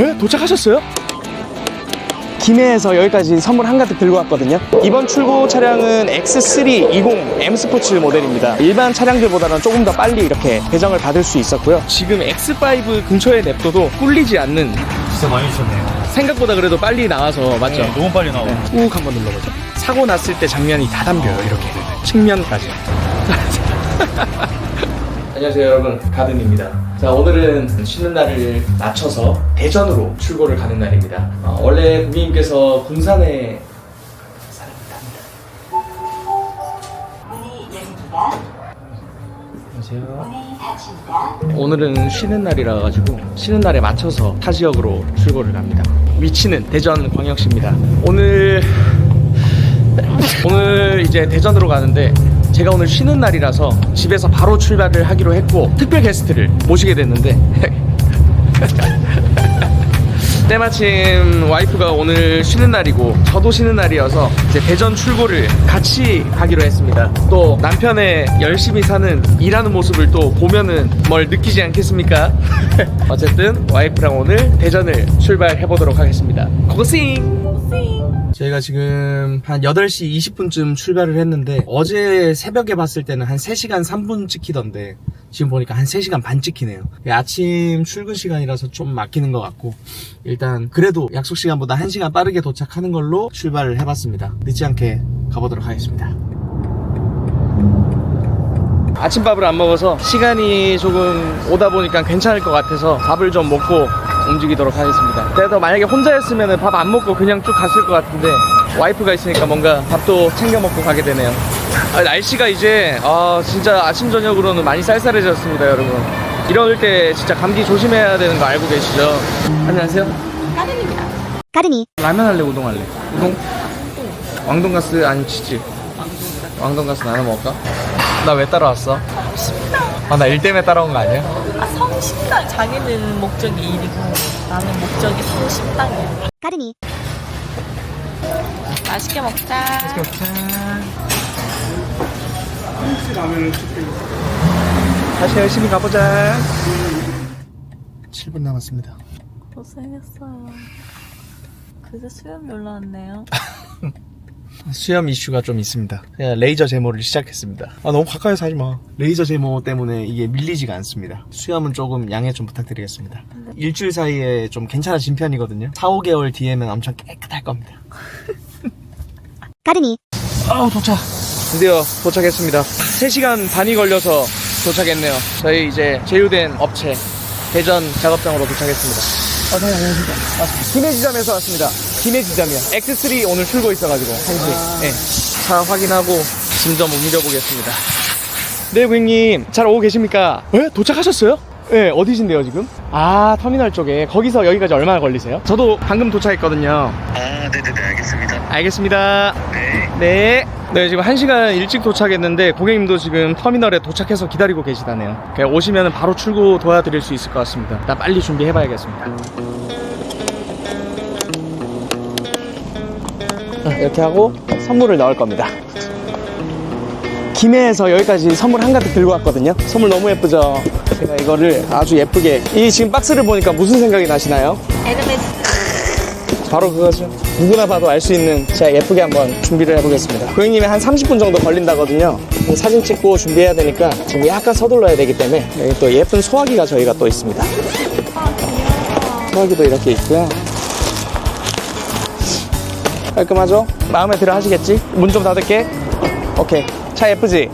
에? 도착하셨어요? 김해에서 여기까지 선물 한가득 들고 왔거든요. 이번 출고 차량은 X3 20 M 스포츠 모델입니다. 일반 차량들보다는 조금 더 빨리 이렇게 배정을 받을 수 있었고요. 지금 X5 근처에 냅둬도 꿀리지 않는 진짜 많이 주셨네요. 생각보다 그래도 빨리 나와서 맞죠? 네, 너무 빨리 나오고. 네, 꾹 한번 눌러보죠. 사고 났을 때 장면이 다 담겨요. 이렇게 측면까지. 안녕하세요 여러분. 가든입니다. 자 오늘은 쉬는 날을 맞춰서 대전으로 출고를 가는 날입니다. 어, 원래 고객님께서 군산에 안녕하세요. 오늘은 쉬는 날이라 가지고 쉬는 날에 맞춰서 타 지역으로 출고를 갑니다. 위치는 대전 광역시입니다. 오늘 오늘 이제 대전으로 가는데 제가 오늘 쉬는 날이라서 집에서 바로 출발을 하기로 했고 특별 게스트를 모시게 됐는데 때마침 와이프가 오늘 쉬는 날이고 저도 쉬는 날이어서 이제 대전 출고를 같이 가기로 했습니다. 또 남편의 열심히 사는 일하는 모습을 또 보면은 뭘 느끼지 않겠습니까? 어쨌든 와이프랑 오늘 대전을 출발해 보도록 하겠습니다. 고고싱! 저희가 지금 한 8시 20분쯤 출발을 했는데 어제 새벽에 봤을 때는 한 3시간 3분 찍히던데 지금 보니까 한 3시간 반 찍히네요. 아침 출근 시간이라서 좀 막히는 것 같고 일단 그래도 약속 시간보다 1시간 빠르게 도착하는 걸로 출발을 해봤습니다. 늦지 않게 가보도록 하겠습니다. 아침밥을 안 먹어서 시간이 조금 오다 보니까 괜찮을 것 같아서 밥을 좀 먹고 움직이도록 하겠습니다. 그래도 만약에 혼자 였으면 밥 안 먹고 그냥 쭉 갔을 것 같은데 와이프가 있으니까 뭔가 밥도 챙겨 먹고 가게 되네요. 아, 날씨가 이제 아, 진짜 아침 저녁으로는 많이 쌀쌀해졌습니다, 여러분. 이럴 때 진짜 감기 조심해야 되는 거 알고 계시죠? 안녕하세요. 가르니 라면 할래, 우동 할래? 우동? 왕돈가스 아니 치즈. 왕돈가스 나눠 먹을까? 나 왜 따라왔어? 아, 나 일 때문에 따라온 거 아니야? 아, 성식당 자기는 목적이 일이고 나는 목적이 성식당이야. 가르니 맛있게 먹자. 다시 열심히 가보자. 7분 남았습니다. 고생했어요. 그새 수염 올라왔네요. 수염 이슈가 좀 있습니다. 그냥 레이저 제모를 시작했습니다. 아 너무 가까이서 하지 마. 레이저 제모 때문에 이게 밀리지가 않습니다. 수염은 조금 양해 좀 부탁드리겠습니다. 일주일 사이에 좀 괜찮아진 편이거든요. 4, 5개월 뒤에는 엄청 깨끗할 겁니다. 가르니 아우 도착. 드디어 도착했습니다. 3시간 반이 걸려서 도착했네요. 저희 이제 제휴된 업체 대전 작업장으로 도착했습니다. 아, 네, 안녕하십니까. 맞습니다. 김해 지점에서 왔습니다. 김해지점이요. X3 오늘 출고 있어가지고, 한시. 네. 차 확인하고 짐 좀 옮겨보겠습니다. 네, 고객님. 잘 오고 계십니까? 네, 도착하셨어요? 네, 어디신데요, 지금? 아, 터미널 쪽에. 거기서 여기까지 얼마나 걸리세요? 저도 방금 도착했거든요. 아, 네네네, 알겠습니다. 알겠습니다. 네. 네. 네, 지금 1시간 일찍 도착했는데 고객님도 지금 터미널에 도착해서 기다리고 계시다네요. 그냥 오시면 바로 출고 도와드릴 수 있을 것 같습니다. 나 빨리 준비해봐야겠습니다. 이렇게 하고 선물을 넣을 겁니다. 김해에서 여기까지 선물 한가득 들고 왔거든요. 선물 너무 예쁘죠? 제가 이거를 아주 예쁘게. 이 지금 박스를 보니까 무슨 생각이 나시나요? 에르메스. 바로 그거죠. 누구나 봐도 알 수 있는 제가 예쁘게 한번 준비를 해보겠습니다. 고객님이 한 30분 정도 걸린다거든요. 사진 찍고 준비해야 되니까 지금 약간 서둘러야 되기 때문에 여기 또 예쁜 소화기가 저희가 또 있습니다. 소화기도 이렇게 있고요. 깔끔하죠? 마음에 들어 하시겠지? 문 좀 닫을게. 오케이. 차 예쁘지?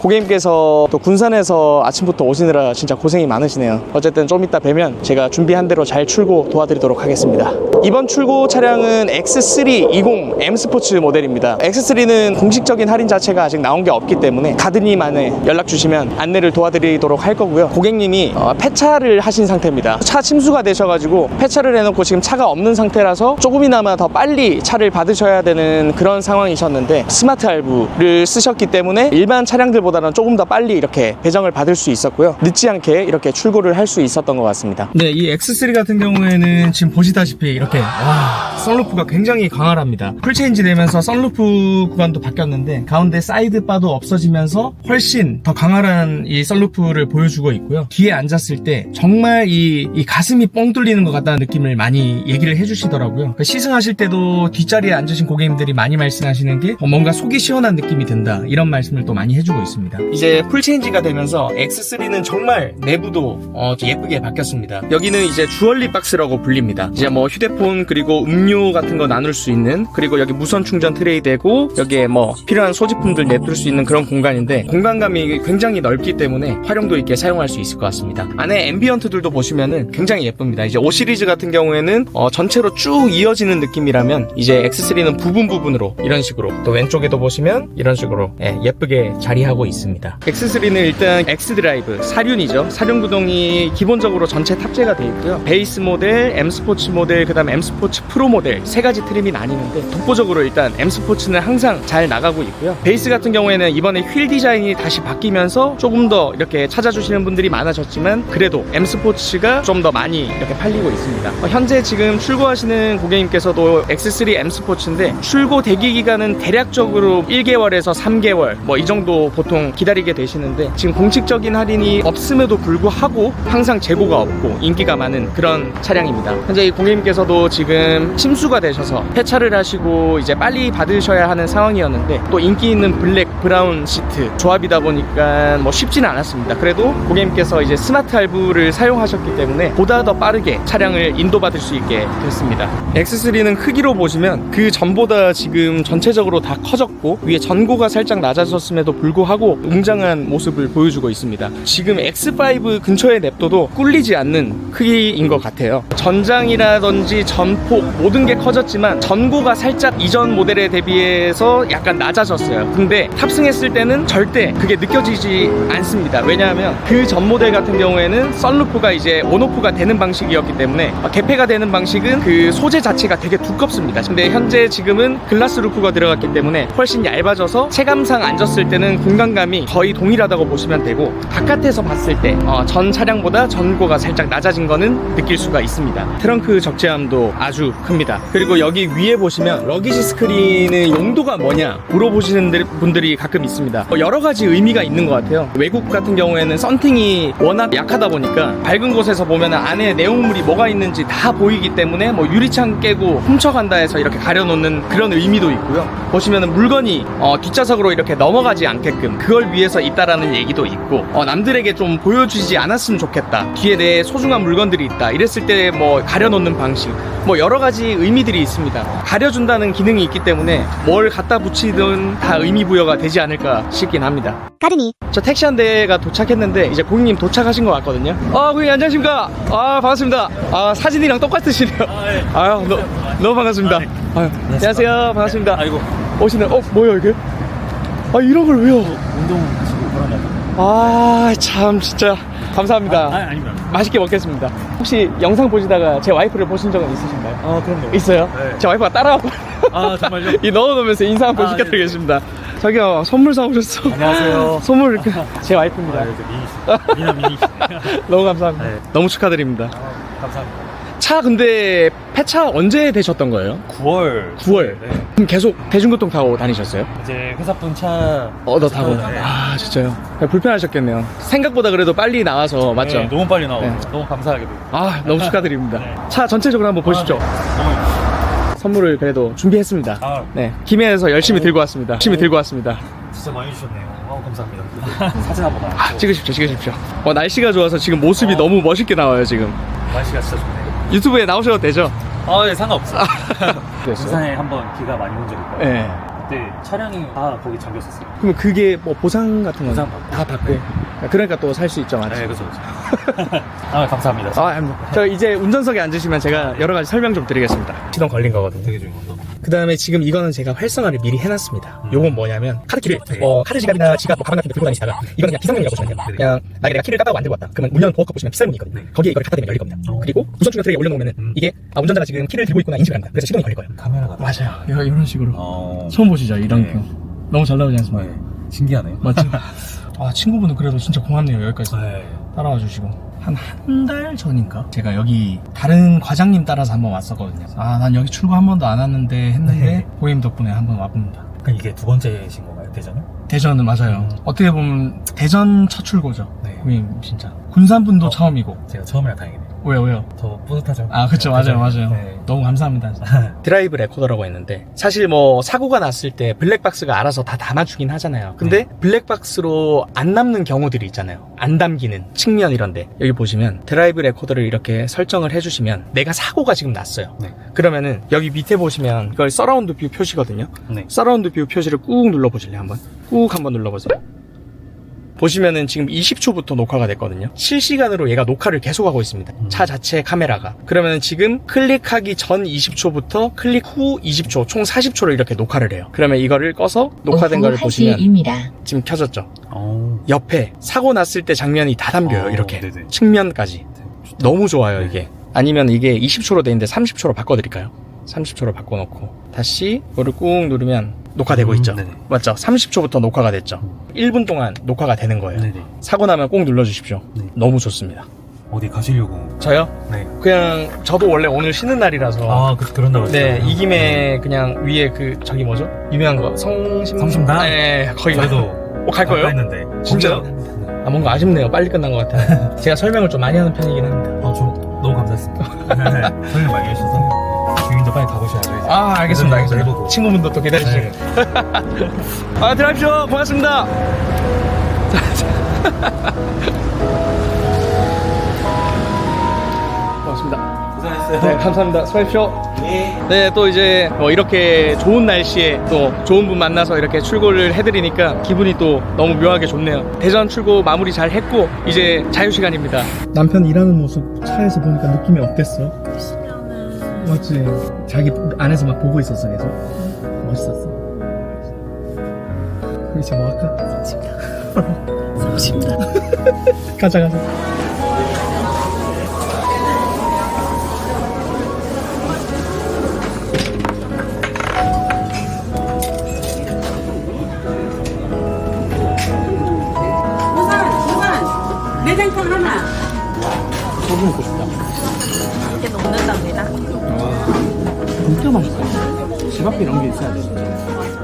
고객님께서 또 군산에서 아침부터 오시느라 진짜 고생이 많으시네요. 어쨌든 좀 이따 뵈면 제가 준비한 대로 잘 출고 도와드리도록 하겠습니다. 이번 출고 차량은 X3 20 M 스포츠 모델입니다. X3는 공식적인 할인 자체가 아직 나온 게 없기 때문에 가드님만에 연락 주시면 안내를 도와드리도록 할 거고요. 고객님이 어, 폐차를 하신 상태입니다. 차 침수가 되셔가지고 폐차를 해놓고 지금 차가 없는 상태라서 조금이나마 더 빨리 차를 받으셔야 되는 그런 상황이셨는데 스마트 할부를 쓰셨기 때문에 일반 차량들보다는 조금 더 빨리 이렇게 배정을 받을 수 있었고요. 늦지 않게 이렇게 출고를 할 수 있었던 것 같습니다. 네, 이 X3 같은 경우에는 지금 보시다시피 이렇게 이렇게 와 썬루프가 굉장히 광활합니다. 풀체인지 되면서 썬루프 구간도 바뀌었는데 가운데 사이드 바도 없어지면서 훨씬 더 광활한 이 썬루프를 보여주고 있고요. 뒤에 앉았을 때 정말 이, 이 가슴이 뻥 뚫리는 것 같다는 느낌을 많이 얘기를 해주시더라고요. 그 시승하실 때도 뒷자리에 앉으신 고객님들이 많이 말씀하시는 게 어, 뭔가 속이 시원한 느낌이 든다 이런 말씀을 또 많이 해주고 있습니다. 이제 풀체인지가 되면서 X3는 정말 내부도 어, 예쁘게 바뀌었습니다. 여기는 이제 주얼리 박스라고 불립니다. 이제 뭐 휴대폰 그리고 음료 같은 거 나눌 수 있는 그리고 여기 무선 충전 트레이 되고 여기에 뭐 필요한 소지품들 냅둘 수 있는 그런 공간인데 공간감이 굉장히 넓기 때문에 활용도 있게 사용할 수 있을 것 같습니다. 안에 앰비언트들도 보시면은 굉장히 예쁩니다. 이제 5 시리즈 같은 경우에는 어, 전체로 쭉 이어지는 느낌이라면 이제 X3는 부분 부분으로 이런 식으로 또 왼쪽에도 보시면 이런 식으로 예, 예쁘게 자리하고 있습니다. X3는 일단 X 드라이브 사륜이죠. 사륜 구동이 기본적으로 전체 탑재가 되어 있고요. 베이스 모델, M 스포츠 모델, 그다음 M 스포츠 프로 모델 세 가지 트림이 나뉘는데 독보적으로 일단 M 스포츠는 항상 잘 나가고 있고요. 베이스 같은 경우에는 이번에 휠 디자인이 다시 바뀌면서 조금 더 이렇게 찾아주시는 분들이 많아졌지만 그래도 M 스포츠가 좀 더 많이 이렇게 팔리고 있습니다. 어, 현재 지금 출고하시는 고객님께서도 X3 M 스포츠인데 출고 대기 기간은 대략적으로 1개월에서 3개월 뭐 이 정도 보통 기다리게 되시는데 지금 공식적인 할인이 없음에도 불구하고 항상 재고가 없고 인기가 많은 그런 차량입니다. 현재 이 고객님께서도 지금 침수가 되셔서 폐차를 하시고 이제 빨리 받으셔야 하는 상황이었는데 또 인기 있는 블랙 브라운 시트 조합이다 보니까 뭐 쉽지는 않았습니다. 그래도 고객님께서 이제 스마트 할부를 사용하셨기 때문에 보다 더 빠르게 차량을 인도받을 수 있게 됐습니다. X3는 크기로 보시면 그 전보다 지금 전체적으로 다 커졌고 위에 전고가 살짝 낮아졌음에도 불구하고 웅장한 모습을 보여주고 있습니다. 지금 X5 근처에 냅둬도 꿀리지 않는 크기인 것 같아요. 전장이라든지 전폭 모든 게 커졌지만 전고가 살짝 이전 모델에 대비해서 약간 낮아졌어요. 근데 탑승했을 때는 절대 그게 느껴지지 않습니다. 왜냐하면 그 전 모델 같은 경우에는 썬루프가 이제 온오프가 되는 방식이었기 때문에 어, 개폐가 되는 방식은 그 소재 자체가 되게 두껍습니다. 근데 현재 지금은 글라스 루프가 들어갔기 때문에 훨씬 얇아져서 체감상 앉았을 때는 공간감이 거의 동일하다고 보시면 되고 바깥에서 봤을 때 전 차량보다 전고가 살짝 낮아진 거는 느낄 수가 있습니다. 트렁크 적재함도 아주 큽니다. 그리고 여기 위에 보시면 러기지 스크린의 용도가 뭐냐 물어보시는 들- 분들이 가끔 있습니다. 어, 여러 가지 의미가 있는 것 같아요. 외국 같은 경우에는 썬팅이 워낙 약하다 보니까 밝은 곳에서 보면 안에 내용물이 뭐가 있는지 다 보이기 때문에 뭐 유리창 깨고 훔쳐간다 해서 이렇게 가려놓는 그런 의미도 있고요. 보시면은 물건이 어, 뒷좌석으로 이렇게 넘어가지 않게끔 그걸 위해서 있다라는 얘기도 있고 어, 남들에게 좀 보여주지 않았으면 좋겠다. 뒤에 내 소중한 물건들이 있다. 이랬을 때 뭐 가려놓는 방식 뭐 여러 가지 의미들이 있습니다. 가려준다는 기능이 있기 때문에 뭘 갖다 붙이든 다 의미 부여가 되지 않을까 싶긴 합니다. 가르니, 저 택시 한 대가 도착했는데 이제 고객님 도착하신 것 같거든요. 아 고객님 안녕하십니까? 아 반갑습니다. 아 사진이랑 똑같으시네요. 아유 너, 너무 반갑습니다. 아유, 안녕하세요 반갑습니다. 아이고 오시네. 어 뭐야 이게? 아 이런 걸 왜요? 운동하시고 그러면 아참 진짜 감사합니다. 아, 아닙니다 맛있게 먹겠습니다. 혹시 영상 보시다가 제 와이프를 보신 적은 있으신가요? 아 그럼요 있어요? 네. 제 와이프가 따라하고 아 정말요? 이 넣어놓으면서 인사 한번 아, 시켜드리겠습니다. 자기야 선물 사오셨어. 안녕하세요 선물 이렇게 제 와이프입니다. 아, 이렇게 미니 미나 미니 너무 감사합니다. 네. 너무 축하드립니다. 감사합니다 차 근데 폐차 언제 되셨던 거예요? 9월 9월. 네. 그럼 계속 대중교통 타고 다니셨어요? 이제 회사 분 차 얻어 타고. 네. 아 진짜요? 불편하셨겠네요. 생각보다 그래도 빨리 나와서 맞죠? 네, 너무 빨리 나오고 네. 너무 감사하게도 아 너무 축하드립니다. 네. 차 전체적으로 한번 보시죠. 아, 선물을 그래도 준비했습니다. 아 네, 김해에서 열심히 들고 왔습니다. 열심히 들고 왔습니다. 진짜 많이 주셨네요 아 감사합니다 사진 한번 아, 나와요 찍으십시오, 찍으십시오. 어, 날씨가 좋아서 지금 모습이 어. 너무 멋있게 나와요, 지금. 날씨가 진짜 좋네요 유튜브에 나오셔도 되죠? 아네 상관없어요 됐어요. 부산에 한번 비가 많이 온 적이 있고 네. 그때 차량이 다 거기 잠겼었어요 그럼 그게 뭐 보상 같은 거? 보상 받고. 다 받고. 그러니까 또 살 수 있죠, 맞죠? 네 그죠 그죠 아 감사합니다 아, 아닙니다. 저 이제 운전석에 앉으시면 제가 여러 가지 설명 좀 드리겠습니다. 시동 걸린 거거든요. 되게 좋은 것도 그 다음에 지금 이거는 제가 활성화를 미리 해놨습니다. 요건 뭐냐면 카드 키를 네. 뭐 카드 지갑이나 지갑 뭐 가방 같은 거 들고 다니시다가 이거는 그냥 비상용이라고 보시면 돼요. 네. 그냥 만약에 내가 키를 까다고 안 들고 왔다. 그러면 문 여는 보호컵 보시면 빗살문이 있거든요. 거기에 이걸 갖다 대면 열릴 겁니다. 어. 그리고 우선 충전 트레이에 올려놓으면 음. 이게 아, 운전자가 지금 키를 들고 있구나 인식을 합니다. 그래서 시동이 걸릴 거예요. 카메라가 맞아요. 이런 식으로 어 처음 보시죠 이런 네. 거. 너무 잘 나오지 않습니까? 네. 신기하네요 맞죠? 아 친구분은 그래도 진짜 고맙네요 여기까지 네. 따라와 주시고 한 한 달 전인가 제가 여기 다른 과장님 따라서 한번 왔었거든요 아 난 여기 출고 한 번도 안 왔는데 했는데 네. 고객님 덕분에 한번 와봅니다 그럼 이게 두 번째신 건가요, 대전은? 대전은 맞아요 음. 어떻게 보면 대전 첫 출고죠 네. 고객님 진짜 군산분도 어. 처음이고 제가 처음이라 다행이네요. 왜요 왜요? 더 뿌듯하죠. 아 그쵸. 맞아요 대전. 맞아요. 네. 너무 감사합니다 드라이브 레코더라고 했는데 사실 뭐 사고가 났을 때 블랙박스가 알아서 다 담아주긴 하잖아요. 근데 블랙박스로 안 남는 경우들이 있잖아요. 안 담기는 측면 이런데. 여기 보시면 드라이브 레코더를 이렇게 설정을 해주시면 내가 사고가 지금 났어요. 네. 그러면은 여기 밑에 보시면 이걸 서라운드 뷰 표시거든요. 네. 서라운드 뷰 표시를 꾹 눌러보실래요 한번? 꾹 한번 눌러보세요 보시면은 지금 20초부터 녹화가 됐거든요. 실시간으로 얘가 녹화를 계속하고 있습니다. 음. 차 자체 카메라가. 그러면은 지금 클릭하기 전 20초부터 클릭 후 20초, 총 40초를 이렇게 녹화를 해요. 그러면 이거를 꺼서 녹화된 거를 보시면 지금 켜졌죠. 오. 옆에 사고 났을 때 장면이 다 담겨요. 어, 이렇게 네네. 측면까지. 좋다. 너무 좋아요 이게. 아니면 이게 20초로 돼 있는데 30초로 바꿔 드릴까요? 30초로 바꿔 놓고 다시 이거를 꾹 누르면 녹화되고 음, 있죠. 네네. 맞죠? 30초부터 녹화가 됐죠. 1분 동안 녹화가 되는 거예요. 네네. 사고 나면 꼭 눌러주십시오. 네. 너무 좋습니다. 어디 가시려고? 저요? 네. 그냥 저도 원래 오늘 쉬는 날이라서 아, 그, 그런다고 네, 했어요. 이 김에 그냥 위에 그 저기 뭐죠? 유명한 거 성심 성심당? 네, 거기 저희도 어, 갈 거예요? 했는데 진짜요? 아, 뭔가 아쉽네요. 빨리 끝난 것 같아요. 제가 설명을 좀 많이 하는 편이긴 합니다. 어, 저 너무 감사했습니다. 네. 설명 많이 해주셔서 주인도 빨리 가보셔야죠. 이제. 아, 알겠습니다. 알겠습니다. 해보고. 친구분도 또 기다리시고. 네. 아, 들어가십시오. 고맙습니다. 고맙습니다. 고생하셨어요. 네, 감사합니다. 수고하십시오. 네, 또 이제 뭐 이렇게 좋은 날씨에 또 좋은 분 만나서 이렇게 출고를 해드리니까 기분이 또 너무 묘하게 좋네요. 대전 출고 마무리 잘 했고 이제 자유 시간입니다. 남편 일하는 모습 차에서 보니까 느낌이 어땠어? 맞지. 자기 안에서 막 보고 있었어 계속. 멋있었어. 이제 뭐 할까? 사십니다. 가자 가자. 집 앞에 이런 게 있어야 돼.